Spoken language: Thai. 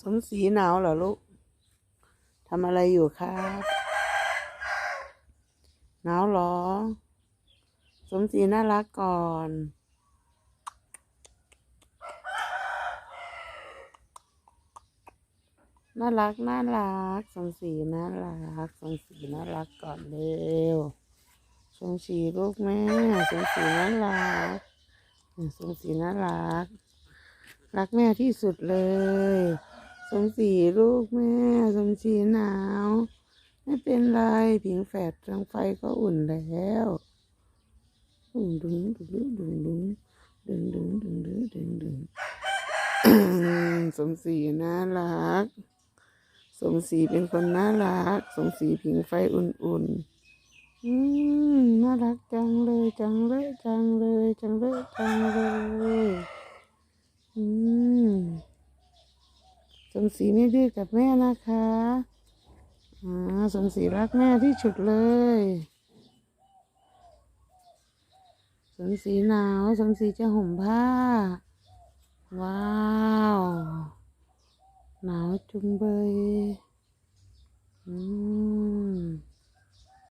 สมศรีหนาวเหรอลูกทำอะไรอยู่ครับหนาวเหรอ สมศรีน่ารักก่อนน่ารักน่ารักสมศรีน่ารักสมศรีน่ารักก่อนเร็วสมศรีลูกแม่สมศรีน่ารักสมศรีน่ารัก รักแม่ที่สุดเลย สมศรีลูกแม่ สมศรีหนาว ไม่เป็นไร ผิงแฝดรังไฟก็อุ่นแล้วดุงดุงดุงดุงดุงดึงดึงดุงดึงดุงดึงสมศรีน่ารัก สมศรีเป็นคนน่ารัก สมศรีผิงไฟอุ่นอุ่นอืม น่ารักจังเลย จังเลย จังเลย จังเลย จังเลย สมศรีไม่ดื้อกับแม่นะคะอ่าสมศรีรักแม่ที่สุดเลย สมศรีหนาว สมศรีจะห่มผ้า ว้าว หนาวจุงเบยอืม